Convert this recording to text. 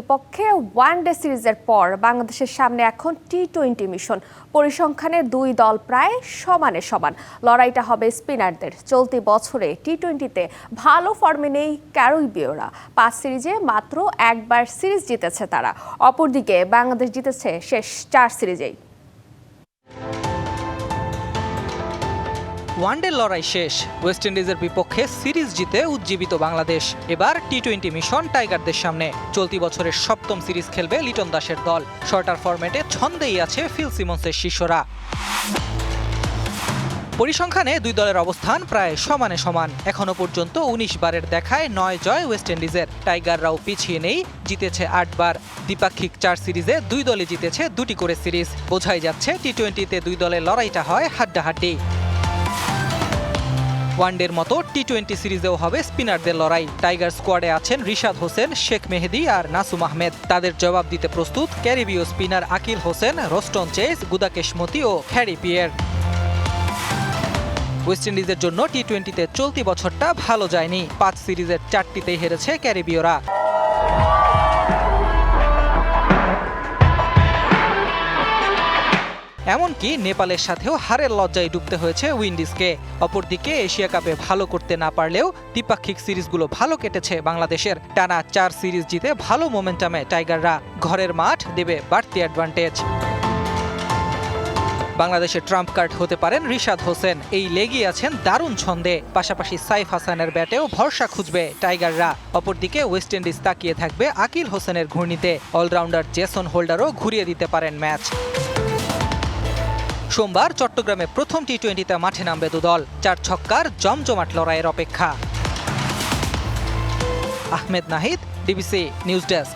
বিপক্ষে one day সিরিজের পর বাংলাদেশের সামনে এখন টি টোয়েন্টি মিশন। পরিসংখ্যানে দুই দল প্রায় সমানে সমান। লড়াইটা হবে স্পিনারদের। চলতি বছরে টি টোয়েন্টিতে ভালো ফর্মে নেই ক্যারোবিয়রা। পাঁচ সিরিজে মাত্র একবার সিরিজ জিতেছে তারা। অপরদিকে বাংলাদেশ জিতেছে শেষ চার সিরিজেই। ওয়ানডে লড়াই শেষ। ওয়েস্ট ইন্ডিজের বিপক্ষে সিরিজ জিতে উজ্জীবিত বাংলাদেশ। এবার টি টোয়েন্টি মিশন টাইগারদের সামনে। চলতি বছরের সপ্তম সিরিজ খেলবে লিটন দাসের দল। শর্টার ফরম্যাটে ছন্দেই আছে ফিল সিমন্সের শিষ্যরা। পরিসংখ্যানে দুই দলের অবস্থান প্রায় সমানে সমান। এখনও পর্যন্ত উনিশ বারের দেখায় নয় জয় ওয়েস্ট ইন্ডিজের। টাইগাররাও পিছিয়ে নেই, জিতেছে আটবার দ্বিপাক্ষিক চার সিরিজে দুই দলে জিতেছে দুটি করে সিরিজ। বোঝাই যাচ্ছে টি টোয়েন্টিতে দুই দলের লড়াইটা হয় হাড্ডাহাড্ডি। ওয়ানডের মতো টি টোয়েন্টি সিরিজেও হবে স্পিনারদের লড়াই। টাইগার স্কোয়াডে আছেন রিশাদ হোসেন, শেখ মেহেদি আর নাসুম আহমেদ। তাদের জবাব দিতে প্রস্তুত ক্যারিবীয় spinner Akeal Hosein, Roston Chase Gudakesh Motie ও হ্যারি পিয়ার। ওয়েস্ট ইন্ডিজের জন্য টি টোয়েন্টিতে চলতি বছরটা ভালো যায়নি। পাঁচ সিরিজের চারটিতেই হেরেছে ক্যারিবীয়রা। এমনকি নেপালের সাথেও হারের লজ্জায় ডুবতে হয়েছে উইন্ডিজকে। অপরদিকে এশিয়া কাপে ভালো করতে না পারলেও দ্বিপাক্ষিক সিরিজগুলো ভালো কেটেছে বাংলাদেশের। টানা চার সিরিজ জিতে ভালো মোমেন্টামে টাইগাররা। ঘরের মাঠ দেবে বাড়তি অ্যাডভান্টেজ বাংলাদেশের ট্রাম্প কার্ড হতে পারেন রিশাদ হোসেন। এই লেগই আছেন দারুণ ছন্দে। পাশাপাশি সাইফ হাসানের ব্যাটেও ভরসা খুঁজবে টাইগাররা। অপরদিকে ওয়েস্ট ইন্ডিজ তাকিয়ে থাকবে আকিল হোসেনের ঘূর্ণিতে। অলরাউন্ডার জেসন হোল্ডারও ঘুরিয়ে দিতে পারেন ম্যাচ। সোমবার চট্টগ্রামে প্রথম টি টোয়েন্টিতে মাঠে নামবে দুদল। চার ছক্কার জমজমাট লড়াইয়ের অপেক্ষা। Ahmed Nahid DBC news desk